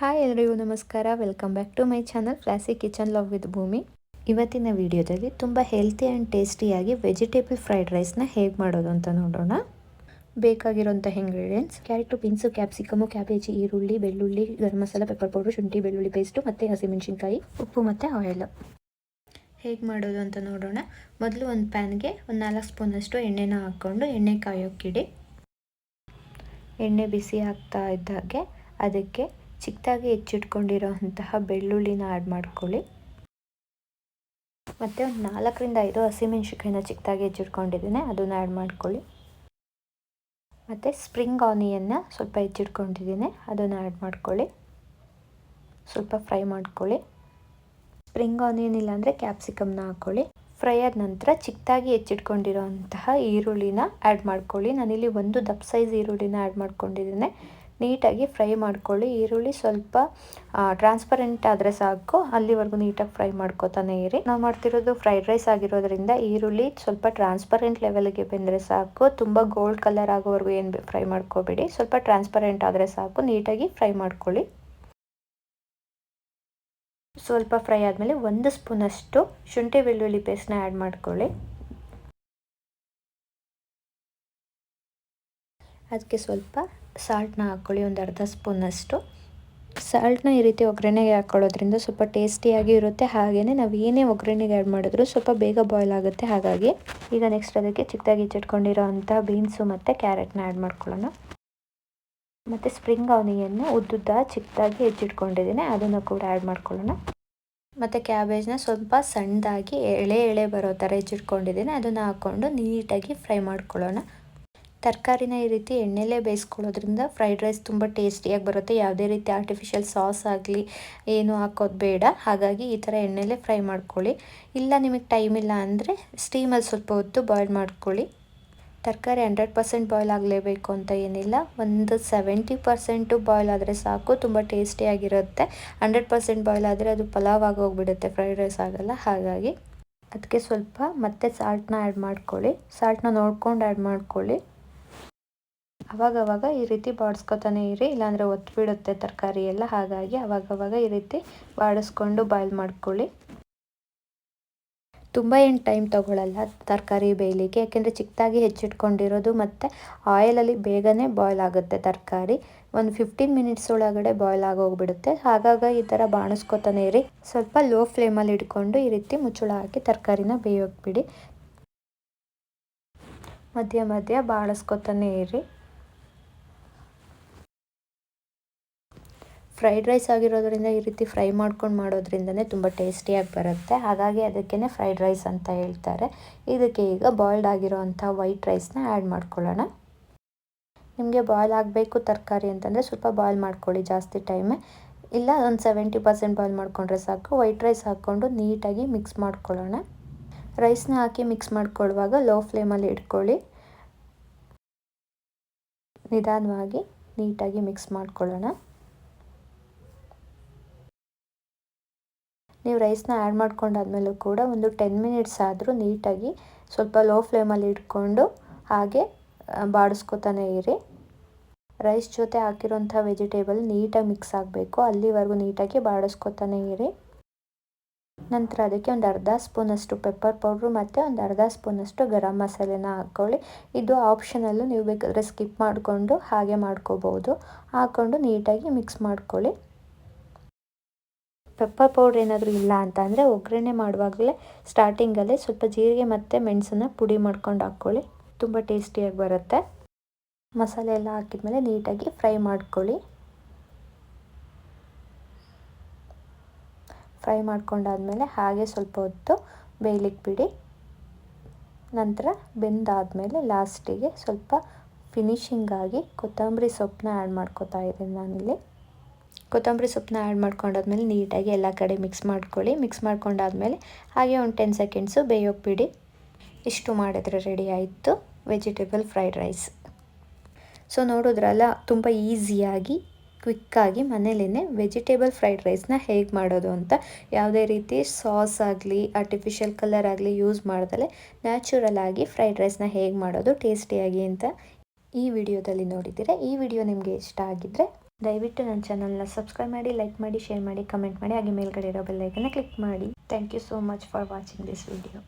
Hi ಎಲ್ರಿಗೂ ನಮಸ್ಕಾರ. Welcome back to my channel classic kitchen love with Bhumi ಇವತ್ತಿನ ವಿಡಿಯೋದಲ್ಲಿ ತುಂಬ ಹೆಲ್ತಿ ಆ್ಯಂಡ್ ಟೇಸ್ಟಿಯಾಗಿ ವೆಜಿಟೇಬಲ್ ಫ್ರೈಡ್ ರೈಸ್ನ ಹೇಗೆ ಮಾಡೋದು ಅಂತ ನೋಡೋಣ. ಬೇಕಾಗಿರುವಂಥ ingredients carrot beans capsicum cabbage ಈರುಳ್ಳಿ, ಬೆಳ್ಳುಳ್ಳಿ, ಗರಂ ಮಸಾಲ ಪೆಪ್ಪರ್ ಪೌಡ್ರು ಶುಂಠಿ, ಬೆಳ್ಳುಳ್ಳಿ ಪೇಸ್ಟು ಮತ್ತು ಹಸಿಮೆಣಸಿನ್ಕಾಯಿ, ಉಪ್ಪು ಮತ್ತು ಆಯಿಲ್ ಹೇಗೆ ಮಾಡೋದು ಅಂತ ನೋಡೋಣ. ಮೊದಲು ಒಂದು ಪ್ಯಾನ್ಗೆ ಒಂದು ನಾಲ್ಕು ಸ್ಪೂನಷ್ಟು ಎಣ್ಣೆನ ಹಾಕ್ಕೊಂಡು ಎಣ್ಣೆ ಕಾಯೋಕ್ಕಿಡಿ ಎಣ್ಣೆ ಬಿಸಿ ಆಗ್ತಾ ಇದ್ದಾಗೆ ಅದಕ್ಕೆ ಚಿಕ್ಕದಾಗಿ ಹೆಚ್ಚಿಟ್ಕೊಂಡಿರೋ ಅಂತಹ ಬೆಳ್ಳುಳ್ಳಿನ ಆ್ಯಡ್ ಮಾಡ್ಕೊಳ್ಳಿ. ಮತ್ತು ಒಂದು ನಾಲ್ಕರಿಂದ ಐದು ಹಸಿಮೆಣ್ಸಿಕಾಯಿನ ಚಿಕ್ಕದಾಗಿ ಹೆಚ್ಚಿಟ್ಕೊಂಡಿದ್ದೀನಿ, ಅದನ್ನು ಆ್ಯಡ್ ಮಾಡ್ಕೊಳ್ಳಿ. ಮತ್ತು ಸ್ಪ್ರಿಂಗ್ ಆನಿಯನ್ನ ಸ್ವಲ್ಪ ಹೆಚ್ಚಿಟ್ಕೊಂಡಿದ್ದೀನಿ, ಅದನ್ನು ಆ್ಯಡ್ ಮಾಡ್ಕೊಳ್ಳಿ. ಸ್ವಲ್ಪ ಫ್ರೈ ಮಾಡ್ಕೊಳ್ಳಿ. ಸ್ಪ್ರಿಂಗ್ ಆನಿಯನ್ ಇಲ್ಲಾಂದರೆ ಕ್ಯಾಪ್ಸಿಕಮ್ನ ಹಾಕ್ಕೊಳ್ಳಿ ಫ್ರೈ ಆದ ನಂತರ ಚಿಕ್ಕದಾಗಿ ಹೆಚ್ಚಿಟ್ಕೊಂಡಿರೋ ಅಂತಹ ಈರುಳ್ಳಿನ ಆ್ಯಡ್ ಮಾಡ್ಕೊಳ್ಳಿ. ನಾನಿಲ್ಲಿ ಒಂದು ದಪ್ಪ ಸೈಜ್ ಈರುಳ್ಳಿನ ಆ್ಯಡ್ ಮಾಡ್ಕೊಂಡಿದ್ದೀನಿ. ನೀಟಾಗಿ ಫ್ರೈ ಮಾಡ್ಕೊಳ್ಳಿ. ಈರುಳ್ಳಿ ಸ್ವಲ್ಪ ಟ್ರಾನ್ಸ್ಪರೆಂಟ್ ಆದರೆ ಸಾಕು. ಅಲ್ಲಿವರೆಗೂ ನೀಟಾಗಿ ಫ್ರೈ ಮಾಡ್ಕೋತಾನೆ ಇರಿ. ನಾವು ಮಾಡ್ತಿರೋದು ಫ್ರೈಡ್ ರೈಸ್ ಆಗಿರೋದ್ರಿಂದ ಈರುಳ್ಳಿ ಸ್ವಲ್ಪ ಟ್ರಾನ್ಸ್ಪರೆಂಟ್ ಲೆವೆಲ್ಗೆ ಬೆಂದರೆ ಸಾಕು. ತುಂಬ ಗೋಲ್ಡ್ ಕಲರ್ ಆಗೋವರೆಗೂ ಏನು ಫ್ರೈ ಮಾಡ್ಕೋಬೇಡಿ. ಸ್ವಲ್ಪ ಟ್ರಾನ್ಸ್ಪರೆಂಟ್ ಆದರೆ ಸಾಕು. ನೀಟಾಗಿ ಫ್ರೈ ಮಾಡ್ಕೊಳ್ಳಿ. ಸ್ವಲ್ಪ ಫ್ರೈ ಆದಮೇಲೆ ಒಂದು ಸ್ಪೂನಷ್ಟು ಶುಂಠಿ ಬೆಳ್ಳುಳ್ಳಿ ಪೇಸ್ಟ್ನ ಆ್ಯಡ್ ಮಾಡ್ಕೊಳ್ಳಿ. ಅದಕ್ಕೆ ಸ್ವಲ್ಪ ಸಾಲ್ಟ್ನ ಹಾಕ್ಕೊಳ್ಳಿ, ಒಂದು ಅರ್ಧ ಸ್ಪೂನಷ್ಟು ಸಾಲ್ಟನ್ನ ಈ ರೀತಿ ಒಗ್ಗರಣೆಗೆ ಹಾಕ್ಕೊಳ್ಳೋದ್ರಿಂದ ಸ್ವಲ್ಪ ಟೇಸ್ಟಿಯಾಗಿ ಇರುತ್ತೆ. ಹಾಗೆಯೇ ನಾವು ಏನೇ ಒಗ್ಗರಣೆಗೆ ಆ್ಯಡ್ ಮಾಡಿದ್ರು ಸ್ವಲ್ಪ ಬೇಗ ಬಾಯ್ಲ್ ಆಗುತ್ತೆ. ಹಾಗಾಗಿ ಈಗ ನೆಕ್ಸ್ಟ್ ಅದಕ್ಕೆ ಚಿಕ್ಕದಾಗಿ ಹೆಚ್ಚಿಟ್ಕೊಂಡಿರೋ ಅಂಥ ಬೀನ್ಸು ಮತ್ತು ಕ್ಯಾರೆಟ್ನ ಆ್ಯಡ್ ಮಾಡ್ಕೊಳ್ಳೋಣ. ಮತ್ತು ಸ್ಪ್ರಿಂಗ್ ಆನಿಯನ್ನು ಉದ್ದುದ್ದ ಚಿಕ್ಕದಾಗಿ ಹೆಚ್ಚಿಟ್ಕೊಂಡಿದ್ದೀನಿ ಅದನ್ನು ಕೂಡ ಆ್ಯಡ್ ಮಾಡ್ಕೊಳ್ಳೋಣ. ಮತ್ತು ಕ್ಯಾಬೇಜ್ನ ಸ್ವಲ್ಪ ಸಣ್ಣದಾಗಿ ಎಳೆ ಎಳೆ ಬರೋ ಥರ ಹೆಚ್ಚಿಟ್ಕೊಂಡಿದ್ದೀನಿ ಅದನ್ನು ಹಾಕ್ಕೊಂಡು ನೀಟಾಗಿ ಫ್ರೈ ಮಾಡ್ಕೊಳ್ಳೋಣ. ತರಕಾರಿನ ಈ ರೀತಿ ಎಣ್ಣೆಲೇ ಬೇಯಿಸ್ಕೊಳ್ಳೋದ್ರಿಂದ ಫ್ರೈಡ್ ರೈಸ್ ತುಂಬ ಟೇಸ್ಟಿಯಾಗಿ ಬರುತ್ತೆ. ಯಾವುದೇ ರೀತಿ ಆರ್ಟಿಫಿಷಿಯಲ್ ಸಾಸ್ ಆಗಲಿ ಏನು ಹಾಕೋದು ಬೇಡ. ಹಾಗಾಗಿ ಈ ಥರ ಎಣ್ಣೆಲೇ ಫ್ರೈ ಮಾಡ್ಕೊಳ್ಳಿ. ಇಲ್ಲ, ನಿಮಗೆ ಟೈಮ್ ಇಲ್ಲ ಅಂದರೆ ಸ್ಟೀಮಲ್ಲಿ ಸ್ವಲ್ಪ ಹೊತ್ತು ಬಾಯ್ಲ್ ಮಾಡ್ಕೊಳ್ಳಿ. ತರಕಾರಿ ಹಂಡ್ರೆಡ್ ಪರ್ಸೆಂಟ್ ಬಾಯ್ಲ್ ಆಗಲೇಬೇಕು ಅಂತ ಏನಿಲ್ಲ. ಒಂದು ಸೆವೆಂಟಿ ಪರ್ಸೆಂಟು ಬಾಯ್ಲ್ ಆದರೆ ಸಾಕು, ತುಂಬ ಟೇಸ್ಟಿಯಾಗಿರುತ್ತೆ ಹಂಡ್ರೆಡ್ ಪರ್ಸೆಂಟ್ ಬಾಯ್ಲ್ ಆದರೆ ಅದು ಪಲಾವ್ ಆಗೋಗ್ಬಿಡುತ್ತೆ ಫ್ರೈಡ್ ರೈಸ್ ಆಗೋಲ್ಲ. ಹಾಗಾಗಿ ಅದಕ್ಕೆ ಸ್ವಲ್ಪ ಮತ್ತೆ ಸಾಲ್ಟ್ನ ಆ್ಯಡ್ ಮಾಡ್ಕೊಳ್ಳಿ. ಸಾಲ್ಟ್ನ ನೋಡ್ಕೊಂಡು ಆ್ಯಡ್ ಮಾಡ್ಕೊಳ್ಳಿ. ಅವಾಗವಾಗ ಈ ರೀತಿ ಬಾಡಿಸ್ಕೊತಾನೆ ಇರಿ, ಇಲ್ಲಾಂದರೆ ಒತ್ತು ಬಿಡುತ್ತೆ ತರಕಾರಿ ಎಲ್ಲ. ಹಾಗಾಗಿ ಅವಾಗವಾಗ ಈ ರೀತಿ ಬಾಡಿಸ್ಕೊಂಡು ಬಾಯ್ಲ್ ಮಾಡ್ಕೊಳ್ಳಿ. ತುಂಬ ಏನು ಟೈಮ್ ತೊಗೊಳ್ಳಲ್ಲ ತರಕಾರಿ ಬೇಯಲಿಕ್ಕೆ. ಯಾಕೆಂದರೆ ಚಿಕ್ಕದಾಗಿ ಹೆಚ್ಚಿಟ್ಕೊಂಡಿರೋದು ಮತ್ತು ಆಯಿಲಲ್ಲಿ ಬೇಗನೆ ಬಾಯ್ಲ್ ಆಗುತ್ತೆ ತರಕಾರಿ. ಒಂದು ಫಿಫ್ಟೀನ್ ಮಿನಿಟ್ಸ್ ಒಳಗಡೆ ಬಾಯ್ಲ್ ಆಗೋಗ್ಬಿಡುತ್ತೆ. ಹಾಗಾಗಿ ಈ ಥರ ಬಾಣಿಸ್ಕೊತಾನೆ ಇರಿ. ಸ್ವಲ್ಪ ಲೋ ಫ್ಲೇಮಲ್ಲಿ ಇಟ್ಕೊಂಡು ಈ ರೀತಿ ಮುಚ್ಚಳ ಹಾಕಿ ತರಕಾರಿನ ಬೇಯೋಗ್ಬಿಡಿ ಮಧ್ಯ ಮಧ್ಯ ಬಾಳಿಸ್ಕೊತಾನೆ ಇರಿ. ಫ್ರೈಡ್ ರೈಸ್ ಆಗಿರೋದ್ರಿಂದ ಈ ರೀತಿ ಫ್ರೈ ಮಾಡ್ಕೊಂಡು ಮಾಡೋದ್ರಿಂದನೇ ತುಂಬ ಟೇಸ್ಟಿಯಾಗಿ ಬರುತ್ತೆ. ಹಾಗಾಗಿ ಅದಕ್ಕೇ ಫ್ರೈಡ್ ರೈಸ್ ಅಂತ ಹೇಳ್ತಾರೆ. ಇದಕ್ಕೆ ಈಗ ಬಾಯ್ಲ್ಡ್ ಆಗಿರೋ ಅಂಥ ವೈಟ್ ರೈಸ್ನ ಆ್ಯಡ್ ಮಾಡ್ಕೊಳ್ಳೋಣ. ನಿಮಗೆ ಬಾಯ್ಲ್ ಆಗಬೇಕು ತರಕಾರಿ ಅಂತಂದರೆ ಸ್ವಲ್ಪ ಬಾಯ್ಲ್ ಮಾಡ್ಕೊಳ್ಳಿ ಜಾಸ್ತಿ ಟೈಮೇ. ಇಲ್ಲ, ಒಂದು ಸೆವೆಂಟಿ ಪರ್ಸೆಂಟ್ ಬಾಯ್ಲ್ ಮಾಡಿಕೊಂಡ್ರೆ ಸಾಕು. ವೈಟ್ ರೈಸ್ ಹಾಕ್ಕೊಂಡು ನೀಟಾಗಿ ಮಿಕ್ಸ್ ಮಾಡ್ಕೊಳ್ಳೋಣ. ರೈಸ್ನ ಹಾಕಿ ಮಿಕ್ಸ್ ಮಾಡ್ಕೊಳ್ಳುವಾಗ ಲೋ ಫ್ಲೇಮಲ್ಲಿ ಇಟ್ಕೊಳ್ಳಿ. ನಿಧಾನವಾಗಿ ನೀಟಾಗಿ ಮಿಕ್ಸ್ ಮಾಡ್ಕೊಳ್ಳೋಣ. ನೀವು ರೈಸ್ನ ಆ್ಯಡ್ ಮಾಡ್ಕೊಂಡಾದ್ಮೇಲೂ ಕೂಡ ಒಂದು ಟೆನ್ ಮಿನಿಟ್ಸ್ ಆದರೂ ನೀಟಾಗಿ ಸ್ವಲ್ಪ ಲೋ ಫ್ಲೇಮಲ್ಲಿ ಇಟ್ಕೊಂಡು ಹಾಗೆ ಬಾಡಿಸ್ಕೊತಾನೆ ಇರಿ. ರೈಸ್ ಜೊತೆ ಹಾಕಿರೋಂಥ ವೆಜಿಟೇಬಲ್ ನೀಟಾಗಿ ಮಿಕ್ಸ್ ಆಗಬೇಕು. ಅಲ್ಲಿವರೆಗೂ ನೀಟಾಗಿ ಬಾಡಿಸ್ಕೊತಾನೆ ಇರಿ. ನಂತರ ಅದಕ್ಕೆ ಒಂದು ಅರ್ಧ ಸ್ಪೂನಷ್ಟು ಪೆಪ್ಪರ್ ಪೌಡ್ರು ಮತ್ತು ಒಂದು ಅರ್ಧ ಸ್ಪೂನಷ್ಟು ಗರಂ ಮಸಾಲೆನ ಹಾಕ್ಕೊಳ್ಳಿ. ಇದು ಆಪ್ಷನಲ್ಲೂ ನೀವು ಬೇಕಾದರೆ ಸ್ಕಿಪ್ ಮಾಡಿಕೊಂಡು ಹಾಗೆ ಮಾಡ್ಕೋಬೋದು. ಹಾಕ್ಕೊಂಡು ನೀಟಾಗಿ ಮಿಕ್ಸ್ ಮಾಡ್ಕೊಳ್ಳಿ. ಪೆಪ್ಪರ್ ಪೌಡ್ರ್ ಏನಾದರೂ ಇಲ್ಲ ಅಂತ ಅಂದರೆ ಒಗ್ಗರಣೆ ಮಾಡುವಾಗಲೇ ಸ್ಟಾರ್ಟಿಂಗಲ್ಲೇ ಸ್ವಲ್ಪ ಜೀರಿಗೆ ಮತ್ತು ಮೆಣಸನ್ನು ಪುಡಿ ಮಾಡ್ಕೊಂಡು ಹಾಕ್ಕೊಳ್ಳಿ. ತುಂಬ ಟೇಸ್ಟಿಯಾಗಿ ಬರುತ್ತೆ. ಮಸಾಲೆ ಎಲ್ಲ ಹಾಕಿದ್ಮೇಲೆ ನೀಟಾಗಿ ಫ್ರೈ ಮಾಡ್ಕೊಳ್ಳಿ. ಫ್ರೈ ಮಾಡ್ಕೊಂಡಾದ್ಮೇಲೆ ಹಾಗೆ ಸ್ವಲ್ಪ ಹೊತ್ತು ಬೇಯಲಿಕ್ಕೆ ಬಿಡಿ ನಂತರ ಬೆಂದಾದಮೇಲೆ ಲಾಸ್ಟಿಗೆ ಸ್ವಲ್ಪ ಫಿನಿಶಿಂಗಾಗಿ ಕೊತ್ತಂಬರಿ ಸೊಪ್ಪನ್ನ ಆ್ಯಡ್ ಮಾಡ್ಕೋತಾ ಇದ್ದೀನಿ ನಾನಿಲ್ಲಿ. ಕೊತ್ತಂಬರಿ ಸೊಪ್ಪನ್ನ ಆ್ಯಡ್ ಮಾಡ್ಕೊಂಡಾದ್ಮೇಲೆ ನೀಟಾಗಿ ಎಲ್ಲ ಕಡೆ ಮಿಕ್ಸ್ ಮಾಡ್ಕೊಳ್ಳಿ. ಮಿಕ್ಸ್ ಮಾಡ್ಕೊಂಡಾದ್ಮೇಲೆ ಹಾಗೆ ಒಂದು ಟೆನ್ ಸೆಕೆಂಡ್ಸು ಬೇಯೋಕೆ ಬಿಡಿ. ಇಷ್ಟು ಮಾಡಿದ್ರೆ ರೆಡಿ ಆಯಿತು. ವೆಜಿಟೇಬಲ್ ಫ್ರೈಡ್ ರೈಸ್ ಸೊ ನೋಡಿದ್ರಲ್ಲ, ತುಂಬ ಈಸಿಯಾಗಿ ಕ್ವಿಕ್ಕಾಗಿ ಮನೇಲೇ ವೆಜಿಟೇಬಲ್ ಫ್ರೈಡ್ ರೈಸ್ನ ಹೇಗೆ ಮಾಡೋದು ಅಂತ ಯಾವುದೇ ರೀತಿ ಸಾಸ್ ಆಗಲಿ ಆರ್ಟಿಫಿಷಿಯಲ್ ಕಲರ್ ಆಗಲಿ ಯೂಸ್ ಮಾಡ್ದಲೇ ನ್ಯಾಚುರಲ್ ಆಗಿ ಫ್ರೈಡ್ ರೈಸ್ನ ಹೇಗೆ ಮಾಡೋದು ಟೇಸ್ಟಿಯಾಗಿ ಅಂತ ಈ ವಿಡಿಯೋದಲ್ಲಿ ನೋಡಿದ್ದೀರಾ. ಈ ವಿಡಿಯೋ ನಿಮಗೆ ಇಷ್ಟ ಆಗಿದ್ದರೆ ದಯವಿಟ್ಟು ನನ್ನ ಚಾನಲ್ನ ಸಬ್ಸ್ಕ್ರೈಬ್ ಮಾಡಿ, ಲೈಕ್ ಮಾಡಿ, ಶೇರ್ ಮಾಡಿ, ಕಮೆಂಟ್ ಮಾಡಿ, ಹಾಗೆ ಮೇಲ್ಗಡೆ ಇರೋ ಬೆಲ್ಲೈಕನ್ನ ಕ್ಲಿಕ್ ಮಾಡಿ. Thank you so much for watching this video